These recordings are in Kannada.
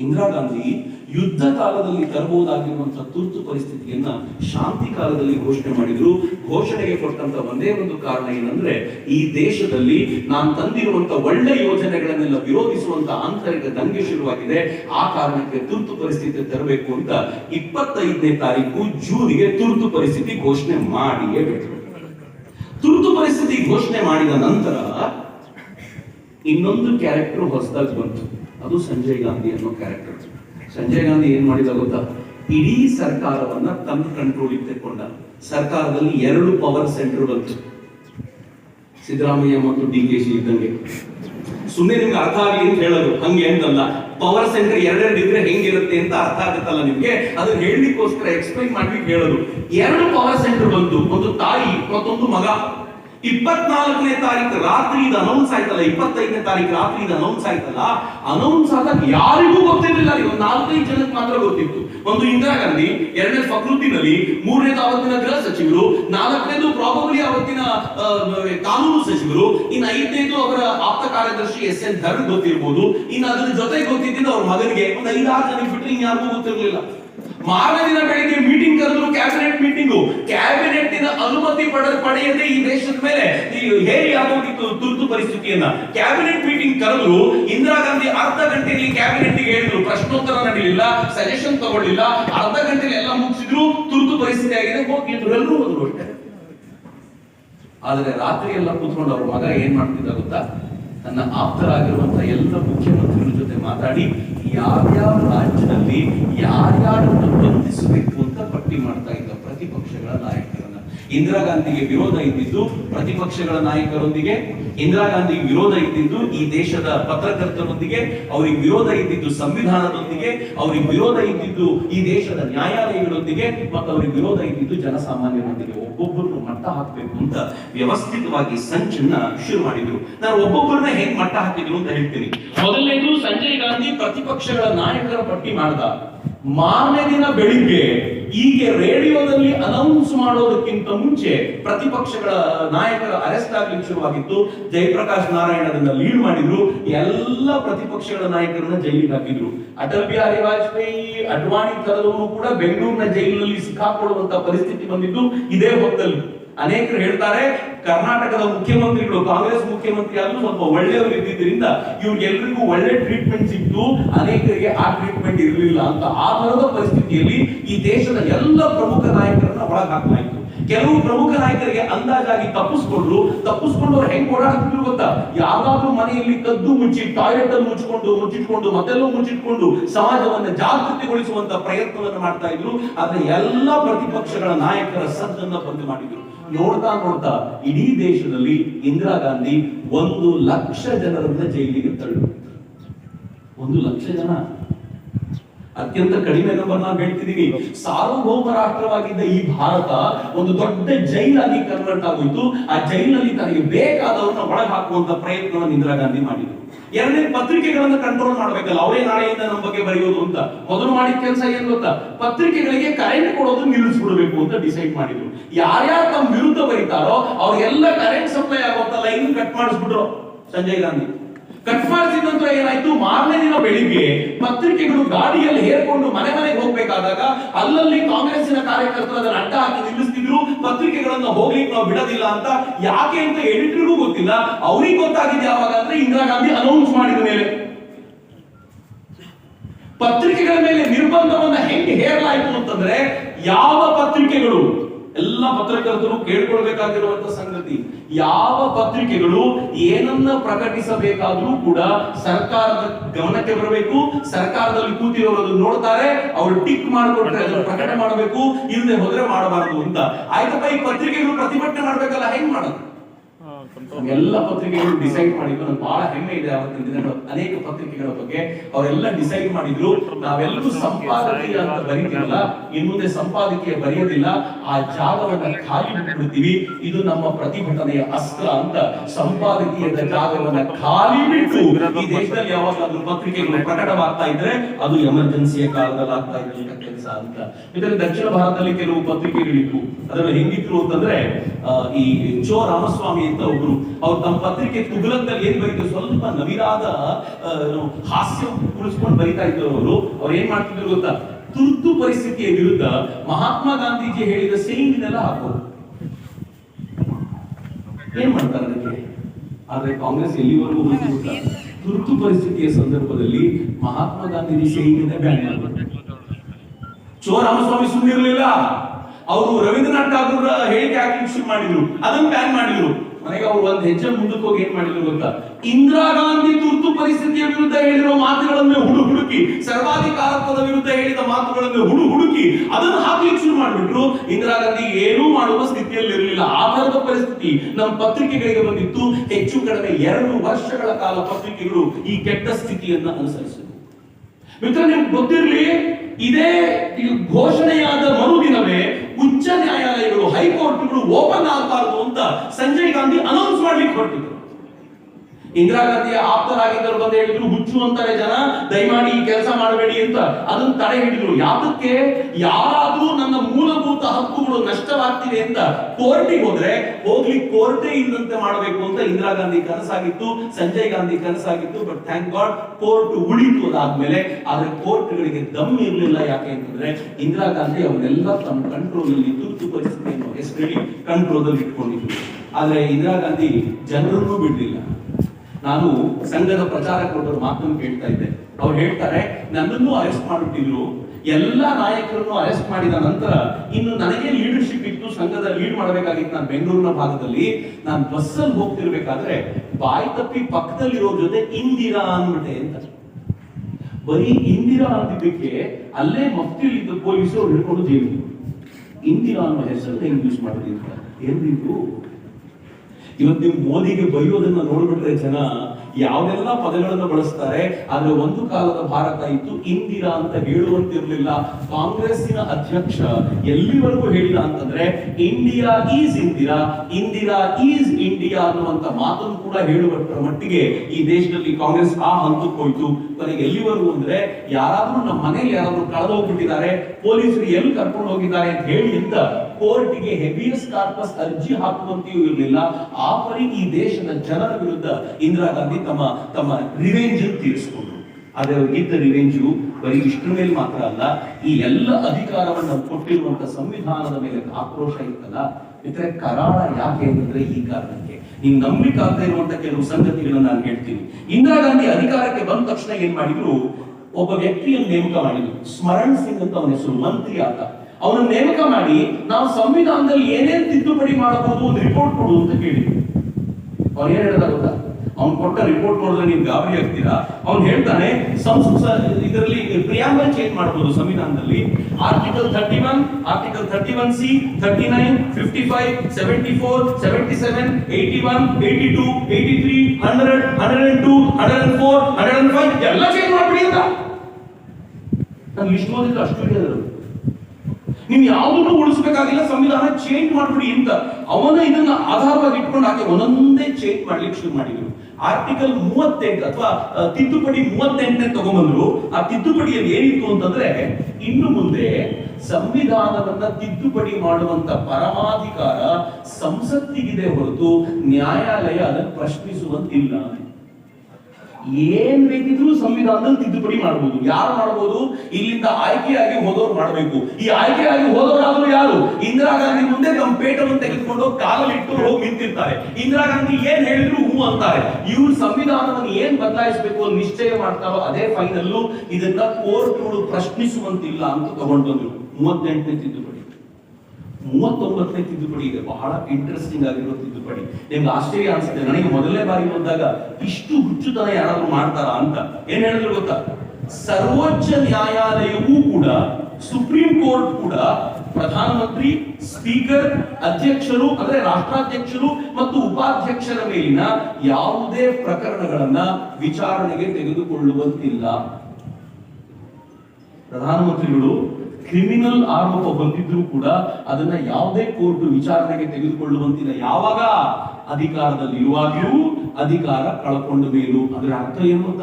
ಇಂದಿರಾ ಗಾಂಧಿ ಯುದ್ಧ ಕಾಲದಲ್ಲಿ ತರಬಹುದಾಗಿರುವಂತಹ ತುರ್ತು ಪರಿಸ್ಥಿತಿಯನ್ನ ಶಾಂತಿ ಕಾಲದಲ್ಲಿ ಘೋಷಣೆ ಮಾಡಿದ್ರು. ಘೋಷಣೆಗೆ ಕೊಟ್ಟಂತ ಒಂದೇ ಒಂದು ಕಾರಣ ಏನಂದ್ರೆ, ಈ ದೇಶದಲ್ಲಿ ನಾನು ತಂದಿರುವಂತ ಒಳ್ಳೆ ಯೋಜನೆಗಳನ್ನೆಲ್ಲ ವಿರೋಧಿಸುವಂತ ಆಂತರಿಕ ದಂಗೆ ಶುರುವಾಗಿದೆ. ಆ ಕಾರಣಕ್ಕೆ ತುರ್ತು ಪರಿಸ್ಥಿತಿ ತರಬೇಕು ಅಂತ ಇಪ್ಪತ್ತೈದನೇ ತಾರೀಕು ಜೂನ್ಗೆ ತುರ್ತು ಪರಿಸ್ಥಿತಿ ಘೋಷಣೆ ಮಾಡಿಯೇ ಬಿಟ್ರು. ತುರ್ತು ಪರಿಸ್ಥಿತಿ ಘೋಷಣೆ ಮಾಡಿದ ನಂತರ ಇನ್ನೊಂದು ಕ್ಯಾರೆಕ್ಟರ್ ಹೊಸದಾಗಿ ಬಂತು. ಅದು ಸಂಜಯ್ ಗಾಂಧಿ ಅನ್ನೋ ಕ್ಯಾರೆಕ್ಟರ್ ಸಂಜಯ್ ಗಾಂಧಿ ಏನ್ ಮಾಡಿದ ಗೊತ್ತಾ? ಇಡೀ ಸರ್ಕಾರವನ್ನ ತನ್ನ ಕಂಟ್ರೋಲ್ ತೆಕ್ಕೊಂಡ. ಸರ್ಕಾರದಲ್ಲಿ ಎರಡು ಪವರ್ ಸೆಂಟರ್ ಬಂತು. ಸಿದ್ದರಾಮಯ್ಯ ಮತ್ತು ಡಿ ಕೆ ಶಿ ಇದ್ದಂಗೆ. ಸುಮ್ಮನೆ ನಿಮ್ಗೆ ಅರ್ಥ ಆಗಲಿ ಅಂತ ಹೇಳೋದು. ಹಂಗೆ ಅಂತಲ್ಲ. ಪವರ್ ಸೆಂಟರ್ ಎರಡೆರಡು ಇದ್ರೆ ಹೆಂಗಿರುತ್ತೆ ಅಂತ ಅರ್ಥ ಆಗುತ್ತಲ್ಲ ನಿಮ್ಗೆ? ಅದನ್ನ ಹೇಳಲಿಕ್ಕೋಸ್ಕರ ಎಕ್ಸ್ಪ್ಲೈನ್ ಮಾಡ್ಲಿಕ್ಕೆ ಹೇಳೋದು. ಎರಡು ಪವರ್ ಸೆಂಟರ್ ಬಂತು. ಒಂದು ತಾಯಿ, ಮತ್ತೊಂದು ಮಗ. ಇಪ್ಪತ್ನಾಲ್ಕನೇ ತಾರೀಕು ರಾತ್ರಿ ಇದು ಅನೌನ್ಸ್ ಆಯ್ತಲ್ಲ, ಇಪ್ಪತ್ತೈದನೇ ತಾರೀಕು ರಾತ್ರಿ ಇದು ಅನೌನ್ಸ್ ಆಯ್ತಲ್ಲ ಅನೌನ್ಸ್ ಆದಾಗ ಯಾರಿಗೂ ಗೊತ್ತಿರಲಿಲ್ಲ. ಒಂದು ನಾಲ್ಕೈದು ಜನಕ್ಕೆ ಮಾತ್ರ ಗೊತ್ತಿತ್ತು. ಒಂದು ಇಂದಿರಾ ಗಾಂಧಿ ಎರಡನೇ ಫಕ್ರುದ್ದೀನ್ ಅಲಿ ಮೂರನೇದು ಅವತ್ತಿನ ಗೃಹ ಸಚಿವರು, ನಾಲ್ಕನೇದು ಪ್ರಾಬಬ್ಲಿ ಅವತ್ತಿನ ಕಾನೂನು ಸಚಿವರು ಇನ್ನು ಐದನೇದು ಅವರ ಆಪ್ತ ಕಾರ್ಯದರ್ಶಿ ಎಸ್ ಎನ್ ಧರ್ ಗೊತ್ತಿರ್ಬೋದು. ಇನ್ನು ಅದ್ರ ಜೊತೆ ಗೊತ್ತಿದ್ದಿದ್ದು ಅವ್ರ ಮಗನಿಗೆ. ಒಂದು ಐದಾರು ಜನಕ್ಕೆ ಬಿಟ್ಟರೆ ಇನ್ಯಾರಿಗೂ ಗೊತ್ತಿರಲಿಲ್ಲ. ಮಾರನೇ ದಿನ ಬೆಳಿಗ್ಗೆ ಮೀಟಿಂಗ್ ಕರೆದ್ರು ಕ್ಯಾಬಿನೆಟ್ ಮೀಟಿಂಗು ಕ್ಯಾಬಿನೆಟ್ ಅನುಮತಿ ಪಡೆಯದೆ ಈ ಹೇರಿ ಆಗೋಗಿತ್ತು ತುರ್ತು ಪರಿಸ್ಥಿತಿಯನ್ನ ಕ್ಯಾಬಿನೆಟ್ ಮೀಟಿಂಗ್ ಕರೆದ್ರು ಇಂದಿರಾ ಗಾಂಧಿ ಅರ್ಧ ಗಂಟೆಯಲ್ಲಿ ಕ್ಯಾಬಿನೆಟ್ ಹೇಳಿದ್ರು. ಪ್ರಶ್ನೋತ್ತರ ನಡೀಲಿಲ್ಲ ಸಜೆಷನ್ ತಗೊಳ್ಳಿಲ್ಲ. ಅರ್ಧ ಗಂಟೆಯಲ್ಲಿ ಎಲ್ಲ ಮುಗಿಸಿದ್ರು, ತುರ್ತು ಪರಿಸ್ಥಿತಿ ಆಗಿದೆ. ಹೋಗಿ ಎಲ್ಲರೂ ಹೋದ್ರು ಅಷ್ಟೇ. ಆದ್ರೆ ರಾತ್ರಿ ಎಲ್ಲ ಕೂತ್ಕೊಂಡು ಅವ್ರ ಮಗ ಏನ್ ಮಾಡ್ತಿದ್ದ ಗೊತ್ತಾ? ತನ್ನ ಆಪ್ತರಾಗಿರುವಂತ ಎಲ್ಲ ಮುಖ್ಯಮಂತ್ರಿಗಳ ಜೊತೆ ಮಾತಾಡಿ, ಯಾವ್ಯಾವ ರಾಜ್ಯದಲ್ಲಿ ಯಾರ್ಯಾರನ್ನು ಬಂಧಿಸಬೇಕು ಅಂತ ಪಟ್ಟಿ ಮಾಡ್ತಾ ಇದ್ದ ಪ್ರತಿಪಕ್ಷಗಳ ನಾಯಕರನ್ನ ಇಂದಿರಾ ಗಾಂಧಿಗೆ ವಿರೋಧ ಇದ್ದಿದ್ದು ಪ್ರತಿಪಕ್ಷಗಳ ನಾಯಕರೊಂದಿಗೆ, ಇಂದಿರಾ ಗಾಂಧಿಗೆ ವಿರೋಧ ಇದ್ದಿದ್ದು ಈ ದೇಶದ ಪತ್ರಕರ್ತರೊಂದಿಗೆ, ಅವರಿಗೆ ವಿರೋಧ ಇದ್ದಿದ್ದು ಸಂವಿಧಾನದೊಂದಿಗೆ, ಅವರಿಗೆ ವಿರೋಧ ಇದ್ದಿದ್ದು ಈ ದೇಶದ ನ್ಯಾಯಾಲಯಗಳೊಂದಿಗೆ, ಮತ್ತು ಅವರಿಗೆ ವಿರೋಧ ಇದ್ದಿದ್ದು ಜನಸಾಮಾನ್ಯರೊಂದಿಗೆ ಒಬ್ಬೊಬ್ಬರನ್ನು ಮಟ್ಟ ಹಾಕಬೇಕು ಅಂತ ವ್ಯವಸ್ಥಿತವಾಗಿ ಸಂಚನ್ನ ಶುರು ಮಾಡಿದ್ರು. ನಾನು ಒಬ್ಬೊಬ್ಬರನ್ನ ಹೆಂಗ್ ಮಟ್ಟ ಹಾಕಿದ್ರು ಅಂತ ಹೇಳ್ತೀನಿ. ಮೊದಲನೇದು ಸಂಜಯ್ ಗಾಂಧಿ ಪ್ರತಿಪಕ್ಷಗಳ ನಾಯಕರ ಪಟ್ಟಿ ಮಾಡ್ದ. ಮಾರನೇ ದಿನ ಬೆಳಿಗ್ಗೆ ಹೀಗೆ ರೇಡಿಯೋದಲ್ಲಿ ಅನೌನ್ಸ್ ಮಾಡೋದಕ್ಕಿಂತ ಮುಂಚೆ ಪ್ರತಿಪಕ್ಷಗಳ ನಾಯಕರ ಅರೆಸ್ಟ್ ಆಗ್ಲಿಕ್ಕೆ ಶುರುವಾಗಿತ್ತು. ಜಯಪ್ರಕಾಶ್ ನಾರಾಯಣ ಅದನ್ನ ಲೀಡ್ ಮಾಡಿದ್ರು. ಎಲ್ಲ ಪ್ರತಿಪಕ್ಷಗಳ ನಾಯಕರನ್ನ ಜೈಲಿಗೆ ಹಾಕಿದ್ರು. ಅಟಲ್ ಬಿಹಾರಿ ವಾಜಪೇಯಿ, ಅಡ್ವಾಣಿ ತರದವರು ಕೂಡ ಬೆಂಗಳೂರಿನ ಜೈಲಿನಲ್ಲಿ ಸಿಕ್ಕಾಕೊಳ್ಳುವಂತ ಪರಿಸ್ಥಿತಿ ಬಂದಿದ್ದು ಇದೇ ಹೊತ್ತಲ್ಲಿ. ಅನೇಕರು ಹೇಳ್ತಾರೆ, ಕರ್ನಾಟಕದ ಮುಖ್ಯಮಂತ್ರಿಗಳು, ಕಾಂಗ್ರೆಸ್ ಮುಖ್ಯಮಂತ್ರಿ ಆದ್ರೂ ಸ್ವಲ್ಪ ಒಳ್ಳೆಯವರು ಇದ್ದಿದ್ದರಿಂದ ಇವ್ರಿಗೆಲ್ರಿಗೂ ಒಳ್ಳೆ ಟ್ರೀಟ್ಮೆಂಟ್ ಸಿಕ್ತು, ಅನೇಕರಿಗೆ ಆ ಟ್ರೀಟ್ಮೆಂಟ್ ಇರಲಿಲ್ಲ ಅಂತ ಆ ತರದ ಪರಿಸ್ಥಿತಿಯಲ್ಲಿ ಈ ದೇಶದ ಎಲ್ಲ ಪ್ರಮುಖ ನಾಯಕರನ್ನ ಒಳಗೆ ಹಾಕಲಾಯಿತು. ಕೆಲವು ಪ್ರಮುಖ ನಾಯಕರಿಗೆ ಅಂದಾಜಾಗಿ ತಪ್ಪಿಸ್ಕೊಂಡ್ರು, ತಪ್ಪಿಸ್ಕೊಂಡವ್ರು ಹೆಂಗ್ ಓಡಾಡ್ತಿದ್ರು ಗೊತ್ತಾ? ಯಾವಾಗಲೂ ಮನೆಯಲ್ಲಿ ಕದ್ದು ಮುಚ್ಚಿ ಟಾಯ್ಲೆಟ್ ಅಲ್ಲಿ ಮುಚ್ಚಿಕೊಂಡು, ಮುಚ್ಚಿಟ್ಕೊಂಡು ಮತ್ತೆಲ್ಲೂ ಮುಚ್ಚಿಟ್ಕೊಂಡು ಸಮಾಜವನ್ನ ಜಾಗೃತಿಗೊಳಿಸುವಂತ ಪ್ರಯತ್ನವನ್ನು ಮಾಡ್ತಾ ಇದ್ರು. ಆದ್ರೆ ಎಲ್ಲ ಪ್ರತಿಪಕ್ಷಗಳ ನಾಯಕರ ಸದ್ದನ್ನ ಬಂದ್ ಮಾಡಿದ್ರು. ನೋಡ್ತಾ ನೋಡ್ತಾ ಇಡೀ ದೇಶದಲ್ಲಿ ಇಂದಿರಾ ಗಾಂಧಿ ಒಂದು ಲಕ್ಷ ಜನರನ್ನ ಜೈಲಿಗೆ ತಳ್ಳು. ಒಂದು ಲಕ್ಷ ಜನ. ಅತ್ಯಂತ ಕಡಿಮೆ ನಂಬರ್ ನಾವು ಹೇಳ್ತಿದ್ದೀವಿ. ಸಾರ್ವಭೌಮ ರಾಷ್ಟ್ರವಾಗಿದ್ದ ಈ ಭಾರತ ಒಂದು ದೊಡ್ಡ ಜೈಲಾಗಿ ಕನ್ವರ್ಟ್ ಆಗೋಯ್ತು. ಆ ಜೈಲಿನಲ್ಲಿ ತನಗೆ ಬೇಕಾದವ್ರನ್ನ ಒಳಗೆ ಹಾಕುವಂತ ಪ್ರಯತ್ನವನ್ನು ಇಂದಿರಾ ಗಾಂಧಿ ಮಾಡಿದ್ರು. ಎರಡನೇ ಪತ್ರಿಕೆಗಳನ್ನ ಕಂಟ್ರೋಲ್ ಮಾಡ್ಬೇಕಲ್ಲ, ಅವರೇ ನಾಳೆಯಿಂದ ನಮ್ಮ ಬಗ್ಗೆ ಬರೆಯೋದು ಅಂತ. ಮೊದಲು ಮಾಡಿದ ಕೆಲಸ ಏನ್ ಗೊತ್ತಾ? ಪತ್ರಿಕೆಗಳಿಗೆ ಕರೆಂಟ್ ಕೊಡೋದು ನಿಲ್ಲಿಸ್ಬಿಡ್ಬೇಕು ಅಂತ ಡಿಸೈಡ್ ಮಾಡಿದ್ರು. ಯಾರ್ಯಾರು ತಮ್ಮ ವಿರುದ್ಧ ಬರೀತಾರೋ ಅವ್ರಿಗೆಲ್ಲ ಕರೆಂಟ್ ಸಪ್ಲೈ ಆಗುವಂತ ಲೈನ್ ಕಟ್ ಮಾಡಿಸ್ಬಿಟ್ರು. ಸಂಜಯ್ ಗಾಂಧಿ. ಮಾಡಿಸಿದ ನಂತರ ಏನಾಯ್ತು? ಮಾರನೇ ದಿನ ಬೆಳಿಗ್ಗೆ ಪತ್ರಿಕೆಗಳು ಗಾಡಿಯಲ್ಲಿ ಹೇರ್ಕೊಂಡು ಮನೆ ಮನೆಗೆ ಹೋಗ್ಬೇಕಾದಾಗ ಅಲ್ಲಲ್ಲಿ ಕಾಂಗ್ರೆಸ್ಸಿನ ಕಾರ್ಯಕರ್ತರು ಅದನ್ನ ಅಡ್ಡ ಹಾಕಿ ನಿಲ್ಲಿಸ್ತಿದ್ರು. ಪತ್ರಿಕೆಗಳನ್ನ ಹೋಗ್ಲಿಕ್ಕೆ ನಾವು ಬಿಡೋದಿಲ್ಲ ಅಂತ ಯಾಕೆ ಅಂತ ಎಡಿಟರ್ಗೂ ಗೊತ್ತಿಲ್ಲ. ಅವ್ರಿಗೆ ಗೊತ್ತಾಗಿದೆ ಯಾವಾಗ ಅಂದ್ರೆ ಇಂದಿರಾ ಗಾಂಧಿ ಅನೌನ್ಸ್ ಮಾಡಿದ ಮೇಲೆ. ಪತ್ರಿಕೆಗಳ ಮೇಲೆ ನಿರ್ಬಂಧವನ್ನ ಹೆಂಗೆ ಹೇರಲಾಯಿತು ಅಂತಂದ್ರೆ ಯಾವ ಪತ್ರಿಕೆಗಳು? ಎಲ್ಲ ಪತ್ರಕರ್ತರು ಕೇಳ್ಕೊಳ್ಬೇಕಾಗಿರುವಂತ ಸಂಗತಿ. ಯಾವ ಪತ್ರಿಕೆಗಳು ಏನನ್ನ ಪ್ರಕಟಿಸಬೇಕಾದ್ರೂ ಕೂಡ ಸರ್ಕಾರದ ಗಮನಕ್ಕೆ ಬರಬೇಕು, ಸರ್ಕಾರದಲ್ಲಿ ಕೂತಿರೋರು ನೋಡ್ತಾರೆ, ಅವ್ರು ಟಿಕ್ ಮಾಡಿಕೊಟ್ರೆ ಅದನ್ನು ಪ್ರಕಟಣೆ ಮಾಡಬೇಕು ಇಲ್ಲದೆ ಹೋದ್ರೆ ಮಾಡಬಾರದು ಅಂತ. ಆಯ್ತಪ್ಪ, ಈ ಪತ್ರಿಕೆಗಳು ಪ್ರತಿಭಟನೆ ಮಾಡ್ಬೇಕಲ್ಲ, ಹೆಂಗ್ ಮಾಡೋದು? ಎಲ್ಲ ಪತ್ರಿಕೆಗಳು ಡಿಸೈಡ್ ಮಾಡಿದ್ರು. ನನ್ಗೆ ಬಹಳ ಹೆಮ್ಮೆ ಇದೆ ಅವತ್ತಿನ ದಿನಗಳು. ಅನೇಕ ಪತ್ರಿಕೆಗಳ ಬಗ್ಗೆ ಅವರೆಲ್ಲ ಡಿಸೈಡ್ ಮಾಡಿದ್ರು. ನಾವೆಲ್ಲರೂ ಸಂಪಾದಕೀಯ ಅಂತ ಬರೀತಿರಲ್ಲ ಇನ್ ಮುಂದೆ ಸಂಪಾದಕೀಯ ಬರೆಯೋದಿಲ್ಲ. ಆ ಜಾಗವನ್ನ ಖಾಲಿ ಬಿಟ್ಬಿಡ್ತೀವಿ ಇದು ನಮ್ಮ ಪ್ರತಿಭಟನೆಯ ಅಸ್ತ್ರ ಅಂತ ಸಂಪಾದಕೀಯದ ಜಾಗವನ್ನ ಖಾಲಿ ಬಿಟ್ಟು ಈ ದೇಶದಲ್ಲಿ ಯಾವಾಗಲಾದ್ರೂ ಪತ್ರಿಕೆಗಳು ಪ್ರಕಟವಾಗ್ತಾ ಇದ್ರೆ ಅದು ಎಮರ್ಜೆನ್ಸಿಯ ಕಾಲದಲ್ಲಿ ಆಗ್ತಾ ಇದ್ದಂತ ಕೆಲಸ ಅಂತ. ಇದರಲ್ಲಿ ದಕ್ಷಿಣ ಭಾರತದಲ್ಲಿ ಕೆಲವು ಪತ್ರಿಕೆಗಳಿದ್ವು. ಅದರಲ್ಲಿ ಹೆಂಗಿದ್ರು ಅಂತಂದ್ರೆ ಈ ಚೋ ರಾಮಸ್ವಾಮಿ ಅಂತ ಒಬ್ರು ಅವರು ಅವ್ರು ತಮ್ಮ ಪತ್ರಿಕೆ ತುಗಲಕ್ದಲ್ಲಿ ಏನ್ ಬರೀತಾರೆ ಸ್ವಲ್ಪ ನವಿರಾದ ಹಾಸ್ಯ ಉಳಿಸ್ಕೊಂಡು ಬರಿತಾ ಇದ್ರು ಅವರು. ಅವ್ರು ಏನ್ ಮಾಡ್ತಿದ್ರು ಗೊತ್ತಾ? ತುರ್ತು ಪರಿಸ್ಥಿತಿಯ ವಿರುದ್ಧ ಮಹಾತ್ಮ ಗಾಂಧೀಜಿ ಹೇಳಿದ ಸೇಯಿಂಗ್ನೆಲ್ಲ ಹಾಕೋದು ಏನ್ ಮಾಡ್ತಾರೆ ಅದಕ್ಕೆ? ಆದ್ರೆ ಕಾಂಗ್ರೆಸ್ ಎಲ್ಲಿವರೆಗೂ ತುರ್ತು ಪರಿಸ್ಥಿತಿಯ ಸಂದರ್ಭದಲ್ಲಿ ಮಹಾತ್ಮ ಗಾಂಧೀಜಿ ಸೇಯಿಂಗ್ ಬ್ಯಾನ್ ಮಾಡಿದ್ರು ಚೋ ರಾಮಸ್ವಾಮಿ ಸುಮ್ಮನಿರ್ಲಿಲ್ಲ ಅವರು ರವೀಂದ್ರನಾಥ್ ಠಾಗೂರ್ ಹೇಳಿಕೆ ಹಾಕ್ಲಿಕ್ಕೆ ಶುರು ಮಾಡಿದ್ರು. ಅದನ್ನ ಬ್ಯಾನ್ ಮಾಡಿದ್ರು. ಮನೆಗೆ ಅವ್ರು ಒಂದ್ ಹೆಜ್ಜೆ ಮುಂದಕ್ಕೆ ಹೋಗಿ ಏನ್ ಮಾಡಿದ್ರು ಗೊತ್ತಾ? ಇಂದಿರಾ ಗಾಂಧಿ ತುರ್ತು ಪರಿಸ್ಥಿತಿಯ ವಿರುದ್ಧ ಹೇಳಿರೋ ಮಾತುಗಳನ್ನು ಹುಡು ಹುಡುಕಿ, ಸರ್ವಾಧಿಕಾರತ್ವದ ವಿರುದ್ಧ ಹೇಳಿದ ಮಾತುಗಳನ್ನು ಹುಡು ಹುಡುಕಿ ಅದನ್ನು ಹಾಕ್ಲಿಕ್ಕೆ ಶುರು ಮಾಡಿಬಿಟ್ರು. ಇಂದಿರಾ ಗಾಂಧಿ ಏನೂ ಮಾಡುವ ಸ್ಥಿತಿಯಲ್ಲಿ ಇರಲಿಲ್ಲ. ಆ ತರದ ಪರಿಸ್ಥಿತಿ ನಮ್ಮ ಪತ್ರಿಕೆಗಳಿಗೆ ಬಂದಿತ್ತು. ಹೆಚ್ಚು ಕಡಿಮೆ ಎರಡು ವರ್ಷಗಳ ಕಾಲ ಪತ್ರಿಕೆಗಳು ಈ ಕೆಟ್ಟ ಸ್ಥಿತಿಯನ್ನ ಅನುಸರಿಸಿದ್ರು ಮಿತ್ರ ನಿಮ್ಗೆ ಗೊತ್ತಿರಲಿ, ಇದೇ ಘೋಷಣೆಯಾದ ಮರುದಿನವೇ ಉಚ್ಚ ನ್ಯಾಯಾಲಯಗಳು ಹೈಕೋರ್ಟ್ಗಳು ಓಪನ್ ಆಗಬಾರದು ಅಂತ ಸಂಜಯ್ ಗಾಂಧಿ ಅನೌನ್ಸ್ ಮಾಡ್ಲಿಕ್ಕೆ ಹೊರಟಿದ್ರು. ಇಂದಿರಾ ಗಾಂಧಿ ಆಪ್ತರಾಗಿದ್ದರು ಬಂದು ಹೇಳಿದ್ರು ಹುಚ್ಚು ಅಂತಾರೆ ಜನ, ದಯಮಾಡಿ ಈ ಕೆಲಸ ಮಾಡಬೇಡಿ ಅಂತ ಅದನ್ನ ತಡೆ ಹಿಡಿದ್ರು. ಯಾತಕ್ಕೆ? ಯಾರಾದ್ರೂ ನನ್ನ ಮೂಲಭೂತ ಹಕ್ಕುಗಳು ನಷ್ಟವಾಗ್ತಿವೆ ಅಂತ ಕೋರ್ಟಿಗೆ ಹೋದ್ರೆ, ಹೋಗ್ಲಿ, ಕೋರ್ಟೇ ಇಲ್ಲಂತೆ ಮಾಡಬೇಕು ಅಂತ ಇಂದಿರಾ ಗಾಂಧಿ ಕನಸಾಗಿತ್ತು, ಸಂಜಯ್ ಗಾಂಧಿ ಕನಸಾಗಿತ್ತು ಬಟ್ ಥ್ಯಾಂಕ್ ಗಾಡ್ ಕೋರ್ಟ್ ಉಳಿತು ಅದಾದ್ಮೇಲೆ, ಆದ್ರೆ ಕೋರ್ಟ್ಗಳಿಗೆ ದಮ್ ಇರಲಿಲ್ಲ ಯಾಕೆ ಅಂತಂದ್ರೆ, ಇಂದಿರಾ ಗಾಂಧಿ ಅವನ್ನೆಲ್ಲ ತಮ್ಮ ಕಂಟ್ರೋಲ್ ಅಲ್ಲಿ ತುರ್ತು ಪರಿಸ್ಥಿತಿಯನ್ನು ಹೆಸರಲ್ಲಿ ಕಂಟ್ರೋಲ್ ಅಲ್ಲಿ ಇಟ್ಕೊಂಡಿದ್ರು. ಆದ್ರೆ ಇಂದಿರಾ ಗಾಂಧಿ ಜನರನ್ನು ಬಿಡ್ಲಿಲ್ಲ. ನಾನು ಸಂಘದ ಪ್ರಚಾರಕರೊಬ್ಬರು ಮಾತನ್ನು ಕೇಳ್ತಾ ಇದ್ದೆ. ಅವ್ರು ಹೇಳ್ತಾರೆ, ನನ್ನನ್ನು ಅರೆಸ್ಟ್ ಮಾಡಿಬಿಟ್ಟಿದ್ರು. ಎಲ್ಲ ನಾಯಕರನ್ನು ಅರೆಸ್ಟ್ ಮಾಡಿದ ನಂತರ ಇನ್ನು ನನಗೆ ಲೀಡರ್ಶಿಪ್ ಇತ್ತು, ಸಂಘದ ಲೀಡ್ ಮಾಡಬೇಕಾಗಿತ್ತು ನಾನು ಬೆಂಗಳೂರಿನ ಭಾಗದಲ್ಲಿ. ನಾನು ಬಸ್ಸಲ್ಲಿ ಹೋಗ್ತಿರ್ಬೇಕಾದ್ರೆ ಬಾಯಿ ತಪ್ಪಿ ಪಕ್ಕದಲ್ಲಿರೋ ಜೊತೆ ಇಂದಿರಾ ಅಂದ್ಬಿಟ್ಟೆ ಅಂತ. ಬರೀ ಇಂದಿರಾ ಅಂದಿದ್ದಕ್ಕೆ ಅಲ್ಲೇ ಮಫ್ತಿಯಲ್ಲಿದ್ದ ಪೊಲೀಸರು ಹಿಡ್ಕೊಂಡು ಜೈಲು ಇಂದಿರಾ ಅನ್ನೋ ಹೆಸರು ಹೆಂಗ್ ಯೂಸ್ ಮಾಡಿದ್ರಿ ಏನಿದು ಇವತ್ತು ನೀವು ಮೋದಿಗೆ ಬೈಯೋದನ್ನ ನೋಡ್ಬಿಟ್ರೆ ಜನ ಯಾವೆಲ್ಲ ಪದಗಳನ್ನು ಬಳಸ್ತಾರೆ, ಆದ್ರೆ ಒಂದು ಕಾಲದ ಭಾರತ ಇತ್ತು ಇಂದಿರಾ ಅಂತ ಹೇಳುವಂತಿರಲಿಲ್ಲ ಕಾಂಗ್ರೆಸ್ಸಿನ ಅಧ್ಯಕ್ಷ ಎಲ್ಲಿವರೆಗೂ ಹೇಳಿದ ಅಂತಂದ್ರೆ, India is Indira Indira is India ಅನ್ನುವಂತ ಮಾತನ್ನು ಕೂಡ ಹೇಳುವ ಮಟ್ಟಿಗೆ ಈ ದೇಶದಲ್ಲಿ ಕಾಂಗ್ರೆಸ್ ಆ ಹಂತಕ್ಕೆ ಹೋಯ್ತು. ಕೊನೆಗೆ ಎಲ್ಲಿವರೆಗೂ ಅಂದ್ರೆ, ಯಾರಾದ್ರೂ ನಮ್ಮ ಮನೆಯಲ್ಲಿ ಯಾರಾದ್ರೂ ಕಳೆದೋಗ್ಬಿಟ್ಟಿದ್ದಾರೆ, ಪೊಲೀಸರು ಎಲ್ಲಿ ಕರ್ಕೊಂಡು ಹೋಗಿದ್ದಾರೆ ಅಂತ ಹೇಳಿ ಅಂತ ಕೋರ್ಟ್ಗೆ ಹೆವಿಯಸ್ ಕಾರ್ಪಸ್ ಅರ್ಜಿ ಹಾಕುವಂತೆಯೂ ಇರಲಿಲ್ಲ. ಆ ಪರಿ ಈ ದೇಶದ ಜನರ ವಿರುದ್ಧ ಇಂದಿರಾ ಗಾಂಧಿ ತಮ್ಮ ತಮ್ಮ ರಿವೆಂಜ್ ತೀರಿಸಿಕೊಂಡ್ರು ಆದರೆ ಅವ್ರಿಗಿದ್ದ ರಿವೆಂಜು ಬರೀ ಇಷ್ಟರ ಮೇಲೆ ಮಾತ್ರ ಅಲ್ಲ, ಈ ಎಲ್ಲ ಅಧಿಕಾರವನ್ನು ಕೊಟ್ಟಿರುವಂತ ಸಂವಿಧಾನದ ಮೇಲೆ ಆಕ್ರೋಶ ಇತ್ತಲ್ಲ ಇದ್ರೆ ಕರಾಳ ಯಾಕೆ ಅಂತಂದ್ರೆ ಈ ಕಾರಣಕ್ಕೆ. ಈ ನಂಬಿಕೆ ಆಗದೆ ಇರುವಂತ ಕೆಲವು ಸಂಗತಿಗಳನ್ನ ನಾನು ಹೇಳ್ತೀನಿ. ಇಂದಿರಾ ಗಾಂಧಿ ಅಧಿಕಾರಕ್ಕೆ ಬಂದ ತಕ್ಷಣ ಏನ್ ಮಾಡಿದ್ರು? ಒಬ್ಬ ವ್ಯಕ್ತಿಯನ್ನು ನೇಮಕ ಮಾಡಿದ್ರು. ಸ್ಮರಣ್ ಸಿಂಗ್ ಅಂತ ಅವನ ಹೆಸರು, ಮಂತ್ರಿ ಆತ. ಅವನ ನೇಮಕ ಮಾಡಿ, ನಾವು ಸಂವಿಧಾನದಲ್ಲಿ ಏನೇನ್ ತಿದ್ದುಪಡಿ ಮಾಡಬಹುದು ಒಂದು ರಿಪೋರ್ಟ್ ಕೊಡು ಅಂತ ಕೇಳಿದ್ರು. ಅವ್ರು ಏನ್ ಹೇಳ್ದ ಗೊತ್ತಾ? ಅವ್ನು ಕೊಟ್ಟ ರಿಪೋರ್ಟ್ ನೋಡಿದ್ರೆ ನೀವು ಗಾಬರಿ ಆಗ್ತೀರಾ? ಅವ್ನು ಹೇಳ್ತಾನೆ ಇದರಲ್ಲಿ ಪ್ರಿಯಾಂಬಲ್ ಚೇಂಜ್ ಮಾಡಬಹುದು ಸಂವಿಧಾನದಲ್ಲಿ article thirty one article thirty one C thirty nine fifty five seventy four seventy seven eighty one eighty two eighty three hundred hundred and two hundred and four hundred and five ಎಲ್ಲ ಚೇಂಜ್ ಮಾಡ್ಬಿಡಿ ಅಂತ. ನಾನು ಇಷ್ಟು ಓದಿದ್ರೆ ಅಷ್ಟು ಹೇಳಿದ್ರು ನೀವು ಯಾವುದನ್ನು ಉಳಿಸಬೇಕಾಗಿಲ್ಲ, ಸಂವಿಧಾನ ಚೇಂಜ್ ಮಾಡ್ಬಿಡಿ ಅಂತ. ಅವನ ಇದನ್ನ ಆಧಾರವಾಗಿ ಇಟ್ಕೊಂಡು ಹಾಕಿ ಒಂದೊಂದೇ ಚೇಂಜ್ ಮಾಡ್ಲಿಕ್ಕೆ ಶುರು ಮಾಡಿದ್ರು ಆರ್ಟಿಕಲ್ ಮೂವತ್ತೆಂಟು ಅಥವಾ ತಿದ್ದುಪಡಿ ಮೂವತ್ತೆಂಟನೇ ತಗೊಂಡ್ಬಂದ್ರು ಆ ತಿದ್ದುಪಡಿಯಲ್ಲಿ ಏನಿತ್ತು ಅಂತಂದ್ರೆ, ಇನ್ನು ಮುಂದೆ ಸಂವಿಧಾನವನ್ನ ತಿದ್ದುಪಡಿ ಮಾಡುವಂತ ಪರಮಾಧಿಕಾರ ಸಂಸತ್ತಿಗಿದೆ ಹೊರತು ನ್ಯಾಯಾಲಯ ಅದನ್ನು ಪ್ರಶ್ನಿಸುವಂತಿಲ್ಲ. ಏನ್ ಬೇಕಿದ್ರು ಸಂವಿಧಾನದಲ್ಲಿ ತಿದ್ದುಪಡಿ ಮಾಡಬಹುದು ಯಾರು ಮಾಡಬಹುದು ಇಲ್ಲಿಂದ ಆಯ್ಕೆಯಾಗಿ ಹೋದವ್ರು ಮಾಡಬೇಕು. ಈ ಆಯ್ಕೆಯಾಗಿ ಹೋದವರಾದ್ರು ಯಾರು? ಇಂದಿರಾ ಗಾಂಧಿ ಮುಂದೆ ತಮ್ಮ ಪೇಟವನ್ನು ತೆಗೆದುಕೊಂಡು ಕಾಲಲ್ಲಿಟ್ಟು ಹೋಗಿ ನಿಂತಿರ್ತಾರೆ. ಇಂದಿರಾ ಗಾಂಧಿ ಏನ್ ಹೇಳಿದ್ರು ಹೂ ಅಂತಾರೆ. ಇವ್ರು ಸಂವಿಧಾನವನ್ನು ಏನ್ ಬದಲಾಯಿಸಬೇಕು ಅಂತ ನಿಶ್ಚಯ ಮಾಡ್ತಾರೋ ಅದೇ ಫೈನಲ್ಲು ಇದನ್ನ ಕೋರ್ಟ್ಗಳು ಪ್ರಶ್ನಿಸುವಂತಿಲ್ಲ ಅಂತ ತಗೊಂಡು ಬಂದ್ರು. ಮೂವತ್ತೆಂಟನೇ ತಿದ್ದುಪಡಿ. ಮೂವತ್ತೊಂಬತ್ತನೇ ತಿದ್ದುಪಡಿ ಇದೆ. ಬಹಳ ಇಂಟ್ರೆಸ್ಟಿಂಗ್ ಆಗಿರೋ ತಿದ್ದುಪಡಿ. ನಿಮ್ಗೆ ಆಶ್ಚರ್ಯ ಅನ್ಸುತ್ತೆ. ನನಗೆ ಮೊದಲನೇ ಬಾರಿ ಓದಿದಾಗ ಇಷ್ಟು ಹುಚ್ಚುತನ ಯಾರಾದ್ರೂ ಮಾಡ್ತಾರಾ ಅಂತ. ಏನ್ ಹೇಳಿದ್ರು ಗೊತ್ತಾ? ಸರ್ವೋಚ್ಚ ನ್ಯಾಯಾಲಯವೂ ಕೂಡ, ಸುಪ್ರೀಂ ಕೋರ್ಟ್ ಕೂಡ ಪ್ರಧಾನಮಂತ್ರಿ, ಸ್ಪೀಕರ್, ಅಧ್ಯಕ್ಷರು, ಅಂದ್ರೆ ರಾಷ್ಟ್ರಾಧ್ಯಕ್ಷರು ಮತ್ತು ಉಪಾಧ್ಯಕ್ಷರ ಮೇಲಿನ ಯಾವುದೇ ಪ್ರಕರಣಗಳನ್ನ ವಿಚಾರಣೆಗೆ ತೆಗೆದುಕೊಳ್ಳುವಂತಿಲ್ಲ. ಪ್ರಧಾನಮಂತ್ರಿಗಳು ಕ್ರಿಮಿನಲ್ ಆರೋಪ ಬಂದಿದ್ರೂ ಕೂಡ ಅದನ್ನ ಯಾವುದೇ ಕೋರ್ಟ್ ವಿಚಾರಣೆಗೆ ತೆಗೆದುಕೊಳ್ಳುವಂತಿಲ್ಲ. ಯಾವಾಗ ಅಧಿಕಾರದಲ್ಲಿ ಇರುವಾಗಲೂ ಅಧಿಕಾರ ಕಳ್ಕೊಂಡ ಮೇಲೂ ಅದರ ಅರ್ಥ ಏನು ಅಂತ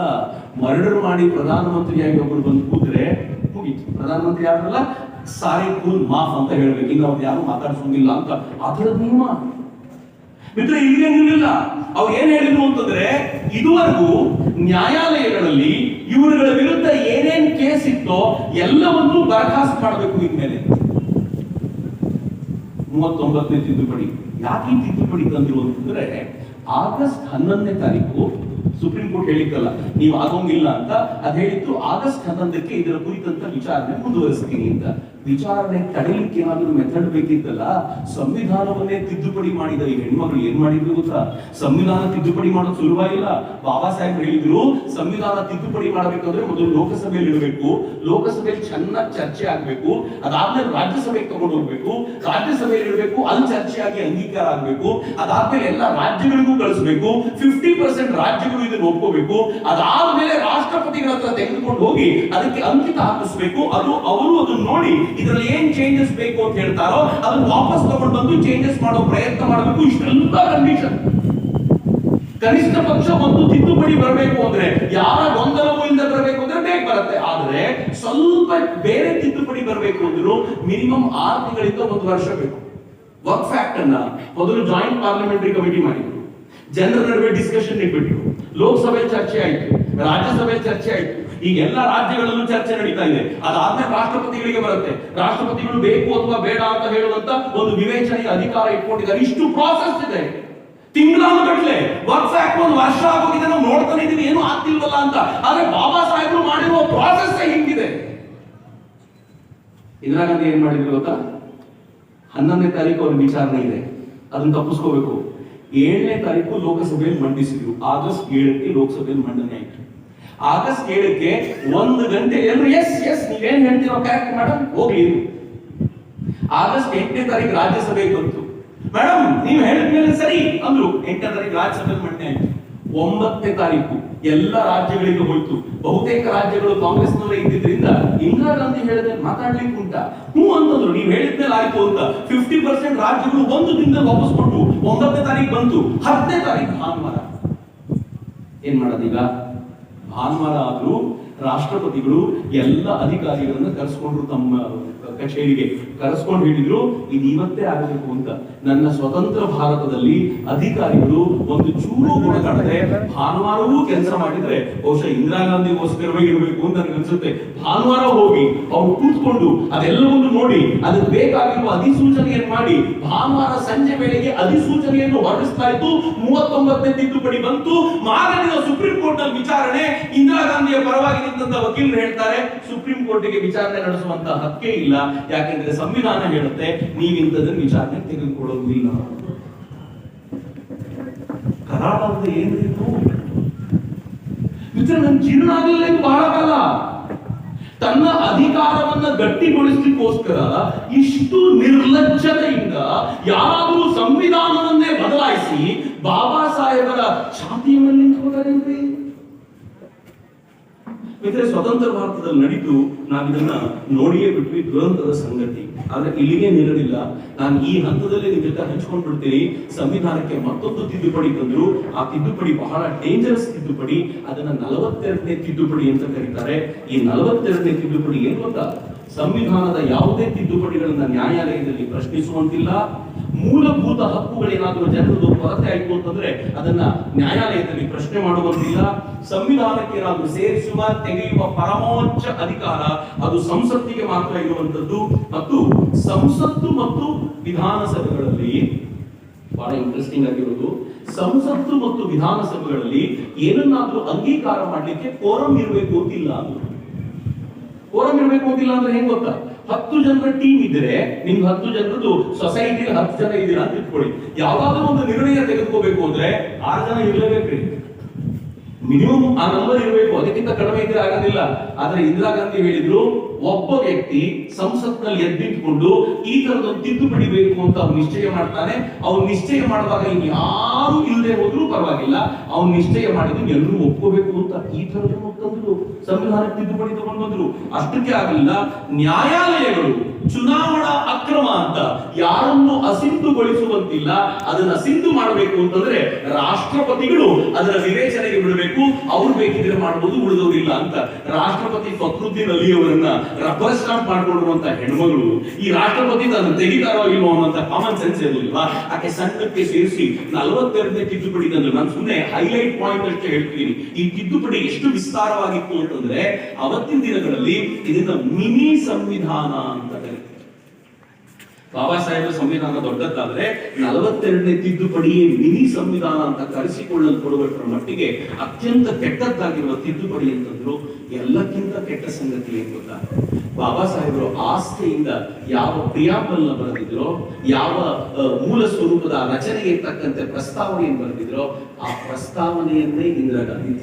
ಮರ್ಡರ್ ಮಾಡಿ ಪ್ರಧಾನಮಂತ್ರಿಯಾಗಿ ಒಬ್ಬರು ಬಂದು ಕೂತ್ರೆ ಮುಗೀತು. ಪ್ರಧಾನಮಂತ್ರಿ ಯಾರಲ್ಲ? ಸಾರಿ, ಕೂಲ್, ಮಾಫ್ ಅಂತ ಹೇಳ್ಬೇಕು. ಇನ್ನು ಅವ್ರು ಯಾರು ಮಾತಾಡ್ಸೋಂಗಿಲ್ಲ ಅಂತ. ಅದರ ನಿಯಮ. ಮಿತ್ರ ನಿಲ್ಲಿಲ್ಲ. ಅವ್ರು ಏನ್ ಹೇಳಿದ್ರು ಅಂತಂದ್ರೆ, ಇದುವರೆಗೂ ನ್ಯಾಯಾಲಯಗಳಲ್ಲಿ ಇವರುಗಳ ವಿರುದ್ಧ ಇತ್ತೋ ಎಲ್ಲವನ್ನೂ ಬರಖಾಸ್ತು ಮಾಡಬೇಕು ಇನ್ಮೇಲೆ ಮೂವತ್ತೊಂಬತ್ತನೇ ತಿದ್ದುಪಡಿ. ಯಾಕೆ ತಿದ್ದುಪಡಿ ತಂದ್ರು ಅಂತಂದ್ರೆ ಆಗಸ್ಟ್ ಹನ್ನೊಂದನೇ ತಾರೀಕು ಸುಪ್ರೀಂ ಕೋರ್ಟ್ ಹೇಳಿದ್ದಲ್ಲ ನೀವು ಆಗೋಂಗಿಲ್ಲ ಅಂತ ಅದ್ ಹೇಳಿತ್ತು. ಆಗಸ್ಟ್ ಹನ್ನೊಂದಕ್ಕೆ ಇದರ ಕುರಿತಂತ ವಿಚಾರಣೆ ಮುಂದುವರಿಸ್ತೀನಿ ಅಂತ. ವಿಚಾರಣೆ ತಡೆಯಲಿಕ್ಕೆ ಏನಾದರೂ ಮೆಥಡ್ ಬೇಕಿತ್ತಲ್ಲ, ಸಂವಿಧಾನವನ್ನೇ ತಿದ್ದುಪಡಿ ಮಾಡಿದ ಈ ಹೆಣ್ಮಕ್ಳು ಏನ್ ಮಾಡಿದ್ರು ಗೊತ್ತಾ? ಸಂವಿಧಾನ ತಿದ್ದುಪಡಿ ಮಾಡೋದು ಇಲ್ಲ ಬಾಬಾ ಸಾಹೇಬ್ ಹೇಳಿದ್ರು, ಸಂವಿಧಾನ ತಿದ್ದುಪಡಿ ಮಾಡಬೇಕಂದ್ರೆ ಮೊದಲು ಲೋಕಸಭೆಯಲ್ಲಿ ಇಡಬೇಕು. ಲೋಕಸಭೆಯಲ್ಲಿ ಚೆನ್ನಾಗಿ ಚರ್ಚೆ ಆಗ್ಬೇಕು. ಅದಾದ್ಮೇಲೆ ರಾಜ್ಯಸಭೆಗೆ ತಗೊಂಡು ಹೋಗ್ಬೇಕು. ರಾಜ್ಯಸಭೆಯಲ್ಲಿ ಇಡಬೇಕು, ಅಲ್ಲಿ ಚರ್ಚೆ ಆಗಿ ಅಂಗೀಕಾರ ಆಗ್ಬೇಕು. ಅದಾದ್ಮೇಲೆ ಎಲ್ಲ ರಾಜ್ಯಗಳಿಗೂ ಕಳಿಸ್ಬೇಕು. ಫಿಫ್ಟಿ ಪರ್ಸೆಂಟ್ ರಾಜ್ಯಗಳು ಇದನ್ನು ಒಪ್ಕೋಬೇಕು. ಅದಾದ್ಮೇಲೆ ರಾಷ್ಟ್ರಪತಿಗಳ ಹತ್ರ ತೆಗೆದುಕೊಂಡು ಹೋಗಿ ಅದಕ್ಕೆ ಅಂಕಿತ ಹಾಕಿಸ್ಬೇಕು. ಅದು ಅವರು ಅದನ್ನ ನೋಡಿ ಇದರಲ್ಲಿ ಏನ್ ಚೇಂಜಸ್ ಬೇಕು ಅಂತ ಹೇಳ್ತಾರೋ ಅದನ್ನ ವಾಪಸ್ ತಗೊಂಡು ಬಂದು ಚೇಂಜಸ್ ಮಾಡೋ ಪ್ರಯತ್ನ ಮಾಡಬೇಕು. ಇಷ್ಟೆಲ್ಲ ಕಂಡೀಷನ್ ಕನಿಷ್ಠ ಪಕ್ಷ ಒಂದು ತಿದ್ದುಪಡಿ ಬರಬೇಕು ಅಂದ್ರೆ, ಯಾರ ಗೊಂದಲವೂ ಇಲ್ಲದೆ ಬರಬೇಕು ಅಂದ್ರೆ ಬೇಗ ಬರುತ್ತೆ. ಆದ್ರೆ ಸ್ವಲ್ಪ ಬೇರೆ ತಿದ್ದುಪಡಿ ಬರಬೇಕು ಅಂದ್ರು ಮಿನಿಮಮ್ ಆರು ತಿಂಗಳಿಂದ ಒಂದು ವರ್ಷ ಬೇಕು. ವರ್ಕ್ ಫ್ಯಾಕ್ಟ್ ಅನ್ನ ಮೊದಲು ಜಾಯಿಂಟ್ ಪಾರ್ಲಿಮೆಂಟರಿ ಕಮಿಟಿ ಮಾಡಿದ್ರು. ಜನರ ನಡುವೆ ಡಿಸ್ಕಷನ್ ಇಟ್ಬಿಟ್ರು. ಲೋಕಸಭೆ ಚರ್ಚೆ ಆಯ್ತು. ರಾಜ್ಯಸಭೆ ಚರ್ಚೆ ಆಯ್ತು. ಈಗ ಎಲ್ಲ ರಾಜ್ಯಗಳಲ್ಲೂ ಚರ್ಚೆ ನಡೀತಾ ಇದೆ. ಅದಾದ್ಮೇಲೆ ರಾಷ್ಟ್ರಪತಿಗಳಿಗೆ ಬರುತ್ತೆ. ರಾಷ್ಟ್ರಪತಿಗಳು ಬೇಕು ಅಥವಾ ಬೇಡ ಅಂತ ಹೇಳುವಂತ ಒಂದು ವಿವೇಚನೆಯ ಅಧಿಕಾರ ಇಟ್ಕೊಂಡಿದ್ದಾರೆ. ಇಷ್ಟು ಪ್ರಾಸೆಸ್ ಇದೆ. ತಿಂಗಳಾನುಗಟ್ಲೆ ಗಟ್ಟಲೆ ವರ್ಷ ಒಂದು ವರ್ಷ ಆಗೋಗಿದೆ. ನಾವು ನೋಡ್ತಾನೆ ಇದೀವಿ. ಏನು ಆಗ್ತಿಲ್ವಲ್ಲ ಅಂತ. ಆದ್ರೆ ಬಾಬಾ ಸಾಹೇಬರು ಮಾಡಿರುವ ಪ್ರಾಸೆಸ್ ಹಿಂಗಿದೆ. ಇಂದಿರಾ ಗಾಂಧಿ ಏನ್ ಮಾಡಿದ್ರು ಗೊತ್ತಾ? ಹನ್ನೊಂದನೇ ತಾರೀಕು ಅವ್ರ ವಿಚಾರಣೆ ಇದೆ. ಅದನ್ನ ತಪ್ಪಿಸ್ಕೋಬೇಕು. ಏಳನೇ ತಾರೀಕು ಲೋಕಸಭೆಯಲ್ಲಿ ಮಂಡಿಸಿದ್ರು. ಆಗಸ್ಟ್ ಏಳಕ್ಕೆ ಲೋಕಸಭೆಯಲ್ಲಿ ಮಂಡನೆ ಆಯ್ತು. ಆಗಸ್ಟ್ ಏಳಕ್ಕೆ ಒಂದು ಗಂಟೆ ಎಲ್ರು ಎಸ್ ಎಸ್ ನೀವೇನ್ ಹೇಳ್ತೀರೋ ಕರೆಕ್ಟ್ ಮೇಡಮ್ ಹೋಗ್ಲಿ. ಆಗಸ್ಟ್ ಎಂಟನೇ ತಾರೀಕು ರಾಜ್ಯಸಭೆ ಬಂತು. ಮೇಡಮ್ ನೀವು ಹೇಳಿದ್ಮೇಲೆ ಸರಿ, ಅಂದ್ರು. ಎಂಟನೇ ತಾರೀಕು ರಾಜ್ಯಸಭೆ ಮಂಡನೆ ಆಯ್ತು. ಒಂಬತ್ತನೇ ತಾರೀಕು ಎಲ್ಲ ರಾಜ್ಯಗಳಿಗೆ ಹೋಯ್ತು. ಬಹುತೇಕ ರಾಜ್ಯಗಳು ಕಾಂಗ್ರೆಸ್ನವರೇ ಇದ್ದಿದ್ರಿಂದ ಇಂದಿರಾ ಗಾಂಧಿ ಹೇಳಿದ್ರೆ ಮಾತಾಡ್ಲಿಕ್ಕೆ ಉಂಟ. ಹ್ಞೂ ಅಂತಂದ್ರು. ನೀವು ಹೇಳಿದ್ಮೇಲೆ ಆಯ್ತು ಅಂತ. ಫಿಫ್ಟಿ ಪರ್ಸೆಂಟ್ ರಾಜ್ಯಗಳು ಒಂದು ದಿನದ ವಾಪಸ್ ಕೊಟ್ಟು ಒಂಬತ್ತನೇ ತಾರೀಕು ಬಂತು. ಹತ್ತನೇ ತಾರೀಕು ಭಾನುವಾರ. ಏನ್ ಮಾಡೋದೀಗ ಭಾನುವಾರ ಆದರೂ ರಾಷ್ಟ್ರಪತಿಗಳು ಎಲ್ಲ ಅಧಿಕಾರಿಗಳನ್ನ ಕರೆಸ್ಕೊಂಡ್ರು ತಮ್ಮ ಕಚೇರಿಗೆ ಕರೆಸ್ಕೊಂಡು ಹೇಳಿದ್ರು, ಇದು ಇವತ್ತೇ ಆಗಬೇಕು ಅಂತ. ನನ್ನ ಸ್ವತಂತ್ರ ಭಾರತದಲ್ಲಿ ಅಧಿಕಾರಿಗಳು ಒಂದು ಚೂರು ಕಾಣದೆ ಭಾನುವಾರವೂ ಕೆಲಸ ಮಾಡಿದ್ರೆ ಬಹುಶಃ ಇಂದಿರಾ ಗಾಂಧಿಗೋಸ್ಕರವೇ ಇರಬೇಕು ಅಂತ ನನಗೆ ಅನ್ಸುತ್ತೆ. ಭಾನುವಾರ ಹೋಗಿ ಅವ್ರು ಕೂತ್ಕೊಂಡು ಅದೆಲ್ಲವನ್ನು ನೋಡಿ, ಅದಕ್ಕೆ ಬೇಕಾಗಿರುವ ಅಧಿಸೂಚನೆಯನ್ನು ಮಾಡಿ, ಭಾನುವಾರ ಸಂಜೆ ವೇಳೆಗೆ ಅಧಿಸೂಚನೆಯನ್ನು ಹೊರಡಿಸ್ತಾ ಇತ್ತು ಮೂವತ್ತೊಂಬತ್ತನೇ ತಿದ್ದುಪಡಿ ಬಂತು. ಮಾರನೇ ಸುಪ್ರೀಂ ಕೋರ್ಟ್ನಲ್ಲಿ ವಿಚಾರಣೆ, ಇಂದಿರಾ ಗಾಂಧಿಯ ಪರವಾಗಿ ನಿಂತ ವಕೀಲರು ಹೇಳ್ತಾರೆ, ಸುಪ್ರೀಂ ಕೋರ್ಟಿಗೆ ವಿಚಾರಣೆ ನಡೆಸುವಂತ ಹಕ್ಕೇ ಇಲ್ಲ. ಯಾಕೆಂದ್ರೆ ಸಂವಿಧಾನ ಹೇಳುತ್ತೆ ನೀವಿಂಥದನ್ನು ವಿಚಾರಣೆ ತೆಗೆದುಕೊಳ್ಳುವುದಿಲ್ಲ. ಕರಾಳ ಏನಿತ್ತು? ಮಿತ್ರ ನನ್ ಜೀರ್ಣ ಆಗಲಿಲ್ಲ ಬಹಳ ಕಾಲ. ತನ್ನ ಅಧಿಕಾರವನ್ನ ಗಟ್ಟಿಗೊಳಿಸಲಿಕ್ಕೋಸ್ಕರ ಇಷ್ಟು ನಿರ್ಲಜ್ಜತೆಯಿಂದ ಯಾರಾದರೂ ಸಂವಿಧಾನವನ್ನೇ ಬದಲಾಯಿಸಿ ಬಾಬಾ ಸಾಹೇಬರ ಛಾತಿಯ ಮೇಲೆ ಮಿತ್ರ ಸ್ವತಂತ್ರ ಭಾರತದಲ್ಲಿ ನಡೀತು ನಾವಿದನ್ನ ನೋಡಿಯೇ ಬಿಟ್ವಿ, ದುರಂತದ ಸಂಗತಿ. ಆದ್ರೆ ಇಲ್ಲಿಗೆ ನಿಲ್ಲಲಿಲ್ಲ ನಾನು ಈ ಹಂತದಲ್ಲಿ ನಿಮ್ ಜೊತೆ ಹಂಚ್ಕೊಂಡ್ ಬಿಡ್ತೀನಿ ಸಂವಿಧಾನಕ್ಕೆ ಮತ್ತೊಂದು ತಿದ್ದುಪಡಿ ತಂದ್ರು. ಆ ತಿದ್ದುಪಡಿ ಬಹಳ ಡೇಂಜರಸ್ ತಿದ್ದುಪಡಿ. ಅದನ್ನ ನಲವತ್ತೆರಡನೇ ತಿದ್ದುಪಡಿ ಅಂತ ಕರೀತಾರೆ. ಈ ನಲವತ್ತೆರಡನೇ ತಿದ್ದುಪಡಿ ಏನು ಗೊತ್ತಾ? ಸಂವಿಧಾನದ ಯಾವುದೇ ತಿದ್ದುಪಡಿಗಳನ್ನ ನ್ಯಾಯಾಲಯದಲ್ಲಿ ಪ್ರಶ್ನಿಸುವಂತಿಲ್ಲ. ಮೂಲಭೂತ ಹಕ್ಕುಗಳೇನಾದರೂ ಜನರದು ಕೊರತೆ ಆಯಿತು ಅಂತಂದ್ರೆ ಅದನ್ನ ನ್ಯಾಯಾಲಯದಲ್ಲಿ ಪ್ರಶ್ನೆ ಮಾಡುವಂತಿಲ್ಲ. ಸಂವಿಧಾನಕ್ಕೆ ನಾವು ಸೇರಿಸುವ, ತೆಗೆಯುವ ಪರಮೋಚ್ಚ ಅಧಿಕಾರ ಅದು ಸಂಸತ್ತಿಗೆ ಮಾತ್ರ ಇರುವಂತದ್ದು. ಮತ್ತು ಸಂಸತ್ತು ಮತ್ತು ವಿಧಾನಸಭೆಗಳಲ್ಲಿ ಬಹಳ ಇಂಟ್ರೆಸ್ಟಿಂಗ್ ಆಗಿರೋದು. ಸಂಸತ್ತು ಮತ್ತು ವಿಧಾನಸಭೆಗಳಲ್ಲಿ ಏನನ್ನಾದ್ರೂ ಅಂಗೀಕಾರ ಮಾಡ್ಲಿಕ್ಕೆ ಕೋರಂ ಇರಬೇಕು ಅಂತಿಲ್ಲ ಅಂದ್ರು. ಕೋರಂ ಇರಬೇಕು ಅಂತಿಲ್ಲ ಅಂದ್ರೆ ಹೆಂಗ್ ಗೊತ್ತಾ? ಹತ್ತು ಜನರ ಟೀಮ್ ಇದ್ರೆ ನಿಮ್ಗೆ ಹತ್ತು ಜನರದ್ದು ಸೊಸೈಟಿಲಿ ಹತ್ತು ಜನ ಇದ್ದೀರಾ ಅಂತ ಇಟ್ಕೊಳ್ಳಿ. ಯಾವಾಗ ಒಂದು ನಿರ್ಣಯ ತೆಗೆದುಕೋಬೇಕು ಅಂದ್ರೆ ಆರು ಜನ ಇರ್ಲೇಬೇಕ್ರಿ. ಮಿನಿಮಮ್ ಆ ನಂಬರ್ ಇರಬೇಕು. ಅದಕ್ಕಿಂತ ಕಡಿಮೆ ಇದ್ರೆ ಆಗೋದಿಲ್ಲ. ಆದ್ರೆ ಇಂದಿರಾ ಗಾಂಧಿ ಹೇಳಿದ್ರು, ಒಬ್ಬ ವ್ಯಕ್ತಿ ಸಂಸತ್ನಲ್ಲಿ ಎದ್ದಿಟ್ಕೊಂಡು ಈ ತರದೊಂದು ತಿದ್ದುಪಡಿ ಬೇಕು ಅಂತ ಅವ್ನು ನಿಶ್ಚಯ ಮಾಡ್ತಾನೆ. ಅವ್ನು ನಿಶ್ಚಯ ಮಾಡುವಾಗ ಇನ್ನು ಯಾರು ಇಲ್ಲದೆ ಹೋದ್ರೂ ಪರವಾಗಿಲ್ಲ. ಅವ್ನು ನಿಶ್ಚಯ ಮಾಡಿದ್ರು ಎಲ್ಲರೂ ಒಪ್ಕೋಬೇಕು ಅಂತ ಈ ತರದ ತಂದ್ರು ಸಂವಿಧಾನ ತಿದ್ದುಪಡಿ ತಗೊಂಡು ಅಷ್ಟಕ್ಕೆ ಆಗಲಿಲ್ಲ. ನ್ಯಾಯಾಲಯಗಳು, ಚುನಾವಣಾ ಅಂತ ಯಾರನ್ನು ಅಸಿಂಧುಗೊಳಿಸುವಂತಿಲ್ಲ, ಅದನ್ನ ಸಿಂಧು ಮಾಡಬೇಕು ಅಂತಂದ್ರೆ ರಾಷ್ಟ್ರಪತಿಗಳು ಅದರ ವಿವೇಚನೆಗೆ ಬಿಡಬೇಕು, ಅವ್ರು ಬೇಕಿದ್ರೆ ಮಾಡಬಹುದು ಉಳಿದವರಿಲ್ಲ ಅಂತ. ರಾಷ್ಟ್ರಪತಿ ಫಕ್ರುದ್ದೀನ್ ಅಲಿ ಅವರನ್ನ ರಬ್ಬರ್ ಸ್ಟಾಂಪ್ ಮಾಡ್ಕೊಂಡಿರುವಂತ ಹೆಣ್ಮಗಳು, ಈ ರಾಷ್ಟ್ರಪತಿ ಅದನ್ನ ತೆಗಿತಾರೋ ಇಲ್ವೋ ಕಾಮನ್ ಸೆನ್ಸ್ ಇರಲಿಲ್ಲ ಆಕೆ ಸಂಘಕ್ಕೆ ಸೇರಿಸಿ ನಲವತ್ತೆರಡನೇ ತಿದ್ದುಪಡಿ ತಂದ್ರು. ನಾನು ಸುಮ್ಮನೆ ಹೈಲೈಟ್ ಪಾಯಿಂಟ್ ಅಷ್ಟೇ ಹೇಳ್ತೀನಿ. ಈ ತಿದ್ದುಪಡಿ ಎಷ್ಟು ವಿಸ್ತಾರವಾಗಿತ್ತು ಅಂತಂದ್ರೆ, ಅವತ್ತಿನ ದಿನಗಳಲ್ಲಿ ಇದನ್ನ ಮಿನಿ ಸಂವಿಧಾನ ಅಂತ ಕರೀತಾರೆ. ಬಾಬಾ ಸಾಹೇಬ್ ಸಂವಿಧಾನ ದೊಡ್ಡದಾದ್ರೆ ನಲವತ್ತೆರಡನೇ ತಿದ್ದುಪಡಿಯೇ ಮಿನಿ ಸಂವಿಧಾನ ಅಂತ ಕರೆಸಿಕೊಳ್ಳಲ್ಪಡುವಷ್ಟರ ಮಟ್ಟಿಗೆ ಅತ್ಯಂತ ಕೆಟ್ಟದ್ದಾಗಿರುವ ತಿದ್ದುಪಡಿ ಅಂತಂದ್ರು ಎಲ್ಲಕ್ಕಿಂತ ಕೆಟ್ಟ ಸಂಗತಿ ಏನ್ ಗೊತ್ತಾ? ಬಾಬಾ ಸಾಹೇಬರು ಆಸ್ತಿಯಿಂದ ಯಾವ ಪ್ರಿಯಾಪಲ್ನ ಬರೆದಿದ್ರೋ, ಯಾವ ಮೂಲ ಸ್ವರೂಪದ ರಚನೆಗೆ ತಕ್ಕಂತೆ ಪ್ರಸ್ತಾವನೆಯನ್ನು ಬರೆದಿದ್ರೋ, ಆ ಪ್ರಸ್ತಾವನೆಯನ್ನೇ ಇಂದಿರಾ ಗಾಂಧಿ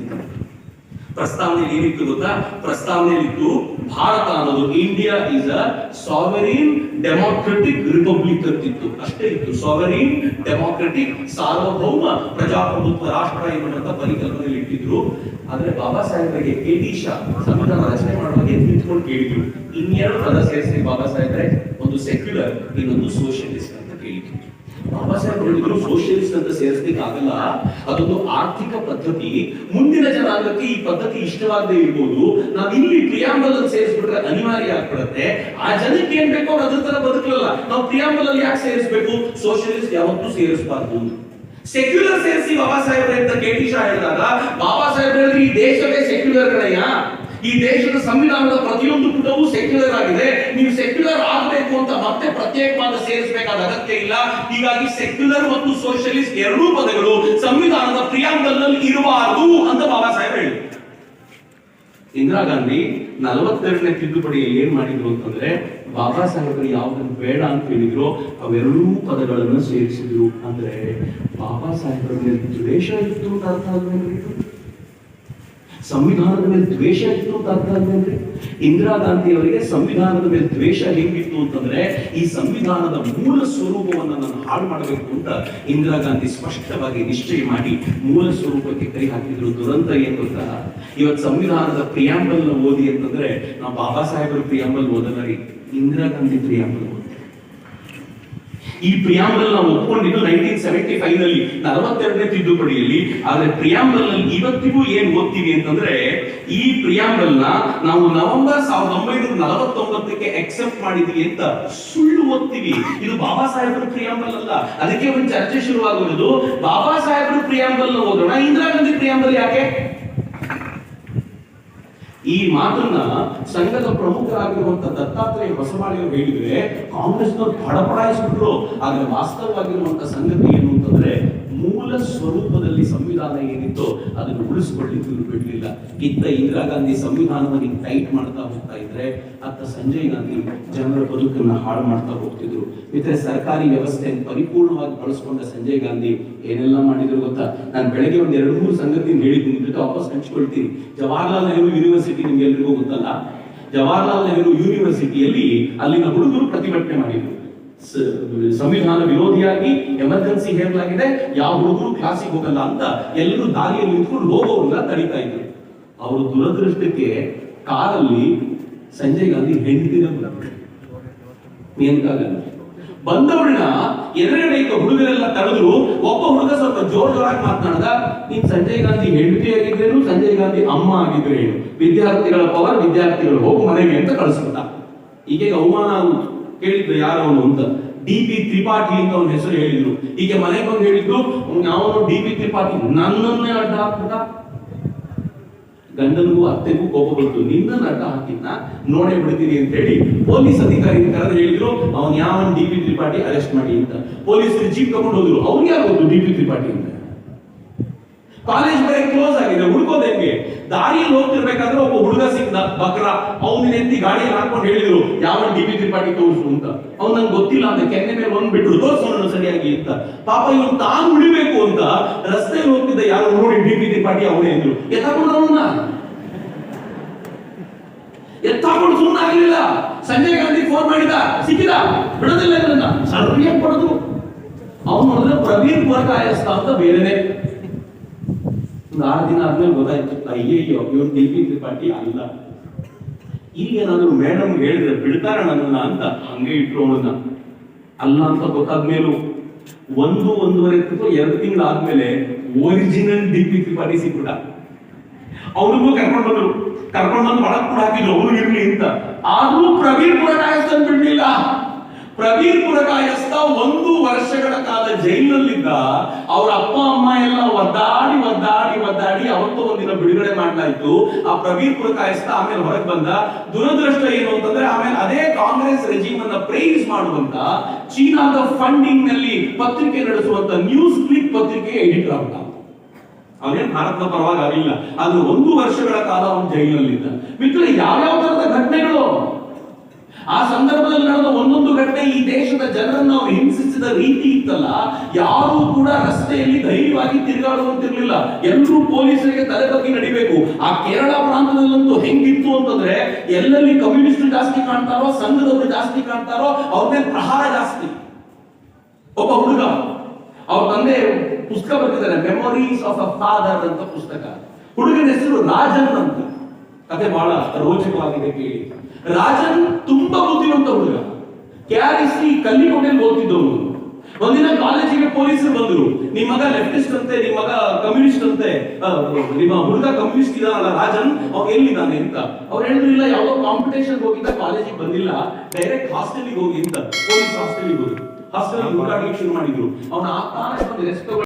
ಪ್ರಸ್ತಾವನೆ ಏನಿತ್ತು ಗೊತ್ತಾ? ಪ್ರಸ್ತಾವನೆಯಲ್ಲಿತ್ತು ಭಾರತ ಅನ್ನೋದು India is a sovereign democratic republic ಅಂತಿತ್ತು. ಅಷ್ಟೇ ಇತ್ತು. ಸಾವರಿನ್ ಡೆಮಾಕ್ರೆಟಿಕ್ ಸಾರ್ವಭೌಮ ಪ್ರಜಾಪ್ರಭುತ್ವ ರಾಷ್ಟ್ರ ಎನ್ನುವಂತ ಪರಿಕಲ್ಪನೆಯಲ್ಲಿ ಇಟ್ಟಿದ್ರು. ಆದ್ರೆ ಬಾಬಾ ಸಾಹೇಬರಿಗೆ ಕೆ ಡಿ ಶಾ ಸಂವಿಧಾನ ರಚನೆ ಮಾಡುವಾಗ ನಿಂತ್ಕೊಂಡು ಕೇಳಿದ್ರು. ಇನ್ನೆರಡು ಪದ ಸೇರಿಸಿ ಬಾಬಾ ಸಾಹೇಬ್ರೆ, ಒಂದು ಸೆಕ್ಯುಲರ್ ಇನ್ನೊಂದು ಸೋಷಿಯಲಿಸ್ಟ್ ಬಾಬಾ ಸೋಷಿಯಲಿಸ್ಟ್ ಅಂತ ಸೇರಿಸ್ಲಿಕ್ಕಾಗಲ್ಲ. ಅದೊಂದು ಆರ್ಥಿಕ ಪದ್ಧತಿ. ಮುಂದಿನ ಜನಾಂಗಕ್ಕೆ ಈ ಪದ್ಧತಿ ಇಷ್ಟವಾಗದೇ ಇರ್ಬೋದು. ನಾವು ಇಲ್ಲಿ ಪ್ರಿಯಾಂಬಲ್ ಅಲ್ಲಿ ಸೇರಿಸ್ಬಿಟ್ರೆ ಅನಿವಾರ್ಯ ಆಗ್ಬಿಡುತ್ತೆ. ಆ ಜನಕ್ಕೆ ಏನ್ ಬೇಕೋ ಅವ್ರು ಅದ್ರ ತರ ಬದುಕಲ್ಲ ನಾವು ಪ್ರಿಯಾಂಬಲ್ ಅಲ್ಲಿ ಯಾಕೆ ಸೇರಿಸ್ಬೇಕು? ಸೋಷಿಯಲಿಸ್ಟ್ ಯಾವತ್ತೂ ಸೇರಿಸಬಾರ್ದು. ಸೆಕ್ಯುಲರ್ ಸೇರಿಸಿ ಬಾಬಾ ಸಾಹೇಬ್ರೆ ಅಂತ ಕೆ ಶಾ ಹೇಳಿದಾಗ, ಬಾಬಾ ಸಾಹೇಬ್ರೆ ಈ ದೇಶವೇ ಸೆಕ್ಯುಲರ್ ಕಣಯ್ಯ ಈ ದೇಶದ ಸಂವಿಧಾನದ ಪ್ರತಿಯೊಂದು ಪುಟವೂ ಸೆಕ್ಯುಲರ್ ಆಗಿದೆ. ನೀವು ಸೆಕ್ಯುಲರ್ ಆಗಬೇಕು ಅಂತ ಮತ್ತೆ ಪ್ರತ್ಯೇಕವಾದ ಸೇರಿಸಬೇಕಾದ ಅಗತ್ಯ ಇಲ್ಲ. ಹೀಗಾಗಿ ಸೆಕ್ಯುಲರ್ ಮತ್ತು ಸೋಷಿಯಲಿಸ್ಟ್ ಎರಡೂ ಪದಗಳು ಸಂವಿಧಾನದ ಪ್ರಿಯಾಂಗಲ್ನಲ್ಲಿ ಇರಬಾರದು ಅಂತ ಬಾಬಾ ಸಾಹೇಬ್ ಹೇಳಿದ್ರು. ಇಂದಿರಾ ಗಾಂಧಿ ನಲವತ್ತೆರಡನೇ ತಿದ್ದುಪಡಿಯಲ್ಲಿ ಏನ್ ಮಾಡಿದ್ರು ಅಂತಂದ್ರೆ ಬಾಬಾ ಸಾಹೇಬರು ಯಾವ್ದನ್ನು ಬೇಡ ಅಂತ ಹೇಳಿದ್ರು ಅವೆರಡೂ ಪದಗಳನ್ನು ಸೇರಿಸಿದ್ರು. ಅಂದ್ರೆ ಬಾಬಾ ಸಾಹೇಬರ ದ್ವೇಷ ಇತ್ತು ಅಂತ ಅರ್ಥ ಸಂವಿಧಾನದ ಮೇಲೆ ದ್ವೇಷ ಇತ್ತು ಅಂತ ಅರ್ಥ ಆದ್ಮೇಲೆ ಇಂದಿರಾ ಗಾಂಧಿ ಅವರಿಗೆ ಸಂವಿಧಾನದ ಮೇಲೆ ದ್ವೇಷ ಹೇಗಿತ್ತು ಅಂತಂದ್ರೆ ಈ ಸಂವಿಧಾನದ ಮೂಲ ಸ್ವರೂಪವನ್ನ ನಾನು ಹಾಳು ಮಾಡಬೇಕು ಅಂತ ಇಂದಿರಾ ಗಾಂಧಿ ಸ್ಪಷ್ಟವಾಗಿ ನಿಶ್ಚಯ ಮಾಡಿ ಮೂಲ ಸ್ವರೂಪಕ್ಕೆ ಕೈ ಹಾಕಿದ್ರು ದುರಂತ ಏನು ಗೊತ್ತಾ? ಇವತ್ತು ಸಂವಿಧಾನದ ಪ್ರಿಯಾಂಬಲ್ ಓದಿ ಅಂತಂದ್ರೆ ನಾವು ಬಾಬಾ ಸಾಹೇಬರ ಪ್ರಿಯಾಂಬಲ್ ಓದಲ್ಲ ರೀ. ಇಂದಿರಾ ಗಾಂಧಿ ಪ್ರಿಯಾಂಬಲ್ ಈ ಪ್ರಿಯಾಂಬಲ್ ನಾವು ಒಪ್ಕೊಂಡಿದ್ದು ನೈನ್ಟೀನ್ ಸೆವೆಂಟಿ ಫೈವ್ನಲ್ಲಿ, ನಲವತ್ತೆರಡನೇ ತಿದ್ದುಪಡಿಯಲ್ಲಿ. ಆದ್ರೆ ಪ್ರಿಯಾಂಬಲ್ನಲ್ಲಿ ಇವತ್ತಿಗೂ ಏನ್ ಓದ್ತೀವಿ ಅಂತಂದ್ರೆ, ಈ ಪ್ರಿಯಾಂಬಲ್ನ ನಾವು ನವೆಂಬರ್ ಸಾವಿರದ ಒಂಬೈನೂರ ನಲವತ್ತೊಂಬತ್ತಕ್ಕೆ ಎಕ್ಸೆಪ್ಟ್ ಮಾಡಿದ್ವಿ ಅಂತ ಸುಳ್ಳು ಓದ್ತೀವಿ. ಇದು ಬಾಬಾ ಸಾಹೇಬರ ಪ್ರಿಯಾಂಬಲ್ ಅಲ್ಲ. ಅದಕ್ಕೆ ಒಂದು ಚರ್ಚೆ ಶುರುವಾಗುವುದು ಬಾಬಾ ಸಾಹೇಬರ ಪ್ರಿಯಾಂಬಲ್ನ ಓದೋಣ. ಇಂದಿರಾ ಗಾಂಧಿ ಪ್ರಿಯಾಂಬಲ್ ಯಾಕೆ? ಈ ಮಾತನ್ನ ಸಂಘದ ಪ್ರಮುಖರಾಗಿರುವಂತ ದತ್ತಾತ್ರೇಯ ಹೊಸಮಾಳಿಯವರು ಹೇಳಿದ್ರೆ ಕಾಂಗ್ರೆಸ್ನವ್ರು ಪಡಪಡಾಯಿಸ್ಬಿಟ್ರು ಆದ್ರೆ ವಾಸ್ತವವಾಗಿರುವಂತ ಸಂಗತಿ ಏನು ಮೂಲ ಸ್ವರೂಪದಲ್ಲಿ ಸಂವಿಧಾನ ಏನಿತ್ತು ಅದನ್ನು ಉಳಿಸ್ಕೊಳ್ಳಿಕ್ಕೆ ಇವರು ಬಿಡಲಿಲ್ಲ. ಇತ್ತ ಇಂದಿರಾ ಗಾಂಧಿ ಸಂವಿಧಾನವನ್ನು ಟೈಟ್ ಮಾಡ್ತಾ ಹೋಗ್ತಾ ಇದ್ರೆ, ಅತ್ತ ಸಂಜಯ್ ಗಾಂಧಿ ಜನರ ಬದುಕನ್ನ ಹಾಳು ಮಾಡ್ತಾ ಹೋಗ್ತಿದ್ರು. ಇತ್ತ ಸರ್ಕಾರಿ ವ್ಯವಸ್ಥೆಯನ್ನು ಪರಿಪೂರ್ಣವಾಗಿ ಬಳಸ್ಕೊಂಡ ಸಂಜಯ್ ಗಾಂಧಿ ಏನೆಲ್ಲ ಮಾಡಿದ್ರು ಗೊತ್ತಾ? ನಾನು ಬೆಳಗ್ಗೆ ಒಂದು ಎರಡು ಮೂರು ಸಂಗತಿ ಹೇಳಿದ್ದೀನಿ ಜೊತೆ ವಾಪಸ್ ಹಂಚ್ಕೊಳ್ತೀನಿ. ಜವಾಹರ್ಲಾಲ್ ನೆಹರು ಯೂನಿವರ್ಸಿಟಿ ನಿಮ್ಗೆ ಎಲ್ರಿಗೂ ಗೊತ್ತಲ್ಲ? ಜವಾಹರ್ಲಾಲ್ ನೆಹರು ಯೂನಿವರ್ಸಿಟಿಯಲ್ಲಿ ಅಲ್ಲಿನ ಹುಡುಗರು ಪ್ರತಿಭಟನೆ ಮಾಡಿದ್ರು. ಸಂವಿಧಾನ ವಿರೋಧಿಯಾಗಿ ಎಮರ್ಜೆನ್ಸಿ ಹೇರಲಾಗಿದೆ. ಯಾವ ಹುಡುಗರು ಕ್ಲಾಸಿಗೆ ಹೋಗಲ್ಲ ಅಂತ ಎಲ್ಲರೂ ದಾರಿಯಲ್ಲಿ ನಿಂತ್ಕೊಂಡು ಹೋಗೋರನ್ನ ತಡಿತಾ ಇದ್ರು. ಅವರು ದುರದೃಷ್ಟಕ್ಕೆ ಕಾರಲ್ಲಿ ಸಂಜಯ್ ಗಾಂಧಿ ಹೆಂಡತಿನ ಬಂದ್ರು ಬಂದವ್ರನ್ನ ಎದುರುಗಡೆ ಇದ್ದ ಹುಡುಗರೆಲ್ಲ ತಡೆದ್ರು. ಒಬ್ಬ ಹುಡುಗ ಸ್ವಲ್ಪ ಜೋರ್ ಜೋರಾಗಿ ಮಾತನಾಡ್ದ, ನೀನ್ ಸಂಜಯ್ ಗಾಂಧಿ ಹೆಂಡತಿ ಆಗಿದ್ರೇನು? ಸಂಜಯ್ ಗಾಂಧಿ ಅಮ್ಮ ಆಗಿದ್ರೇನು? ವಿದ್ಯಾರ್ಥಿಗಳ ಪವರ್ ವಿದ್ಯಾರ್ಥಿಗಳು ಹೋಗು ಮನೆಗೆ ಅಂತ ಕಳಿಸ್ಬಿಟ್ಟ. ಹೀಗೆ ಅವಮಾನ ಆಗುತ್ತೆ ಕೇಳಿದ್ರು ಯಾರು ಅವನು ಅಂತ? ಡಿ ಪಿ ತ್ರಿಪಾಠಿ ಅಂತ ಅವನ ಹೆಸರು ಹೇಳಿದ್ರು. ಈಗ ಮನೆಗೆ ಬಂದು ಹೇಳಿದ್ರು ನಾವು ಡಿ ಪಿ ತ್ರಿಪಾಠಿ ನನ್ನನ್ನೇ ಅಡ್ಡ ಹಾಕ್ಬಿಟ್ಟ. ಗಂಡನಿಗೂ ಅತ್ತೆಗೂ ಕೋಪ ಬಂತು. ನಿನ್ನನ್ನು ಅಡ್ಡ ಹಾಕಿದ್ನ, ನೋಡೇ ಬಿಡ್ತೀನಿ ಅಂತ ಹೇಳಿ ಪೊಲೀಸ್ ಅಧಿಕಾರಿ ಕರೆದು ಹೇಳಿದ್ರು, ಅವನ್ ಯಾವ ಡಿ ಪಿ ತ್ರಿಪಾಠಿ ಅರೆಸ್ಟ್ ಮಾಡಿ ಅಂತ. ಪೊಲೀಸರು ಜೀಪ್ ತಗೊಂಡು ಹೋದ್ರು. ಅವ್ರಿಗೆ ಯಾರು ಡಿ ಪಿ ತ್ರಿಪಾಠಿ ಅಂತ? ಕಾಲೇಜ್ ಬೇರೆ ಕ್ಲೋಸ್ ಆಗಿದೆ ಹುಡ್ಕೋದ್ ಹೆಂಗೆ? ದಾರಿಯಲ್ಲಿ ಹೋಗ್ತಿರ್ಬೇಕಾದ್ರೆ ಒಬ್ಬ ಹುಡುಗ ಸಿಕ್ಕಿದ ಬಕ್ರ, ಅವನ ಎತ್ತಿ ಗಾಡಿಯಲ್ಲಿ ಹಾಕೊಂಡು ಹೇಳಿದ್ರು, ಯಾವ ಡಿ ಪಿ ತ್ರಿಪಾಠಿ ತೋರಿಸು ಅಂತ? ಅವ್ನು ನಂಗೆ ಗೊತ್ತಿಲ್ಲ ಅಂತ ಕೆನ್ನೆ ಮೇಲೆ ಒಂದ್ ಬಿಟ್ರು ತೋರಿಸೋನು ಸರಿಯಾಗಿ ಅಂತ. ಪಾಪ ಇವನು ತಾನು ಉಳಿಬೇಕು ಅಂತ ರಸ್ತೆಯಲ್ಲಿ ಹೋಗ್ತಿದ್ದ ಯಾರು ನೋಡಿ ಡಿ ಪಿ ತ್ರಿಪಾಠಿ ಅವನೇ ಅಂದ್ರು, ಎತ್ತಾಕೊಂಡು ಅವನ್ನ? ಎತ್ತಾಕೊಂಡು ಸುಮ್ಮನೆ ಆಗ್ಲಿಲ್ಲ ಸಂಜಯ್ ಗಾಂಧಿ ಫೋನ್ ಮಾಡಿದ, ಸಿಕ್ಕಿದ? ಬಿಡೋದಿಲ್ಲ ಇದನ್ನ. ಸರಿಯಾಗಿ ಪಡೆದು ಅವನು ನೋಡಿದ್ರೆ ಪ್ರವೀಣ್ ಪುರಕಾಯಸ್ತ ಅಂತ ಬೇರೆನೆ. ಒಂದು ಆರು ದಿನ ಆದ್ಮೇಲೆ ಗೊತ್ತಾಯ್ತು ಅಯ್ಯಯ್ಯೋ ಇವ್ರು ಡಿ ಪಾರ್ಟಿ ತ್ರಿಪಾಠಿ ಅಲ್ಲ ಏನಾದ್ರು ಮೇಡಮ್ ಹೇಳಿದ್ರೆ ಬಿಡ್ತಾರ ನನ್ನ ಅಂತ, ಹಂಗೆ ಇಟ್ರು ಅವಳನ್ನ ಅಲ್ಲ ಅಂತ ಗೊತ್ತಾದ್ಮೇಲೂ ಒಂದು ಒಂದೂವರೆ ತಿಂಗಳು, ಎರಡು ತಿಂಗಳಾದ್ಮೇಲೆ ಒರಿಜಿನಲ್ ಡಿಪಿ ತ್ರಿಪಾಠಿ ಸಿಕ್ಬಿಟ್ಟ. ಅವ್ರಿಗೂ ಕರ್ಕೊಂಡು ಬಂದ್ರು. ಕರ್ಕೊಂಡು ಬಂದು ಒಳಗ್ ಕೂಡ ಹಾಕಿದ್ರು ಅವ್ರು ಇರ್ಲಿ ಅಂತ. ಆದ್ರೂ ಪ್ರವೀಣ್ ಪುರಕಾಯಸ್ತ ಬಿಡ್ಲಿಲ್ಲ ಪ್ರವೀಣ್ ಪುರಕಾಯಸ್ತ ಒಂದು ವರ್ಷಗಳ ಕಾಲ ಜೈಲಿನಲ್ಲಿದ್ದ ಅವ್ರ ಅಪ್ಪ, ಅಮ್ಮ ಎಲ್ಲ ಒದ್ದಾಡಿ ಒದ್ದಾಡಿ ಒದ್ದಾಡಿ ಅವತ್ತು ಒಂದಿನ ಬಿಡುಗಡೆ ಮಾಡ್ಲಾಯ್ತು ಆ ಪ್ರವೀರ್ ಪುರಕಾಯಸ್ತ ಆಮೇಲೆ ಹೊರಗೆ ಬಂದ. ದುರದೃಷ್ಟ ಏನು ಅಂತಂದ್ರೆ ಆಮೇಲೆ ಅದೇ ಕಾಂಗ್ರೆಸ್ ರೆಜಿಮ್ ಅನ್ನ ಪ್ರೈಸ್ ಮಾಡುವಂತ ಚೀನಾದ ಫಂಡಿಂಗ್ನಲ್ಲಿ ಪತ್ರಿಕೆ ನಡೆಸುವಂತ ನ್ಯೂಸ್ ಕ್ಲಿಕ್ ಪತ್ರಿಕೆ ಎಡಿಟರ್ ಆಗ್ತಾ ಅವನೇನ್ ಭಾರತದ ಪರವಾಗಿ ಆಗಿಲ್ಲ. ಆದ್ರೆ ಒಂದು ವರ್ಷಗಳ ಕಾಲ ಅವನು ಜೈಲಿನಲ್ಲಿದ್ದ. ಮಿತ್ರ ಯಾವ್ಯಾವ ತರದ ಘಟನೆಗಳು? ಆ ಸಂದರ್ಭದಲ್ಲಿ ನಡೆದ ಒಂದೊಂದು ಘಟನೆ ಈ ದೇಶದ ಜನರನ್ನು ನಾವು ಹಿಂಸಿಸಿದ ರೀತಿ ಇತ್ತಲ್ಲ, ಯಾರು ಕೂಡ ರಸ್ತೆಯಲ್ಲಿ ಧೈರ್ಯವಾಗಿ ತಿರುಗಾಡುವಂತಿರಲಿಲ್ಲ. ಎಲ್ಲರೂ ಪೊಲೀಸರಿಗೆ ತಲೆ ಬಗ್ಗೆ ನಡಿಬೇಕು. ಆ ಕೇರಳ ಪ್ರಾಂತದಲ್ಲಂತೂ ಹೆಂಗಿತ್ತು ಅಂತಂದ್ರೆ, ಎಲ್ಲೆಲ್ಲಿ ಕಮ್ಯುನಿಸ್ಟ್ ಜಾಸ್ತಿ ಕಾಣ್ತಾರೋ, ಸಂಘದವರು ಜಾಸ್ತಿ ಕಾಣ್ತಾರೋ, ಅವ್ರ ಮೇಲೆ ಪ್ರಹಾರ ಜಾಸ್ತಿ. ಒಬ್ಬ ಹುಡುಗ, ಅವ್ರ ತಂದೆ ಪುಸ್ತಕ ಬರೆದಿದ್ದಾರೆ ಮೆಮೊರೀಸ್ ಆಫ್ ಅ ಫಾದರ್ ಅಂತ ಪುಸ್ತಕ. ಹುಡುಗನ ಹೆಸರು ರಾಜನ್ ಅಂತ. ಕತೆ ಬಹಳ ರೋಚಕವಾಗಿದೆ ಕೇಳಿ. ರಾಜನ್ ತುಂಬಾ ಬುದ್ಧಿವಂತ ಹುಡುಗ ಕ್ಯಾರಿಸಿ ಕಲ್ಲಿಕೋಟೆಯಲ್ಲಿ ಓದ್ತಿದ್ದವನು. ಒಂದಿನ ಕಾಲೇಜಿಗೆ ಪೊಲೀಸರು ಬಂದ್ರು. ನಿಮ್ ಮಗ ಲೆಫ್ಟಿಸ್ಟ್ ಅಂತೆ ನಿಮ್ಮ ಮಗ ಕಮ್ಯುನಿಸ್ಟ್ ಅಂತೆ. ನಿಮ್ಮ ಹುಡುಗ ಕಮ್ಯುನಿಸ್ಟ್ ಇದಾನಲ್ಲ ರಾಜನ್, ಅವ್ ಎಲ್ಲಿದ್ದಾನೆ ಅಂತ. ಅವ್ರು ಹೇಳಿದ್ರು, ಇಲ್ಲ, ಯಾವ್ದೋ ಕಾಂಪಿಟೇಷನ್ ಹೋಗಿದ್ದ ಕಾಲೇಜಿಗೆ ಬಂದಿಲ್ಲ. ಡೈರೆಕ್ಟ್ ಹಾಸ್ಟೆಲಿಗೆ ಹೋಗಿ ಅಂತ, ಪೊಲೀಸ್ ಹಾಸ್ಟೆಲಿಗೆ ಹೋಗಿ ಹಾಸ್ಟೆಲ್ ಶುರು ಮಾಡಿದ್ರು. ಅವನ ಆ ಕಾರಣ ರೆಸ್ಟ್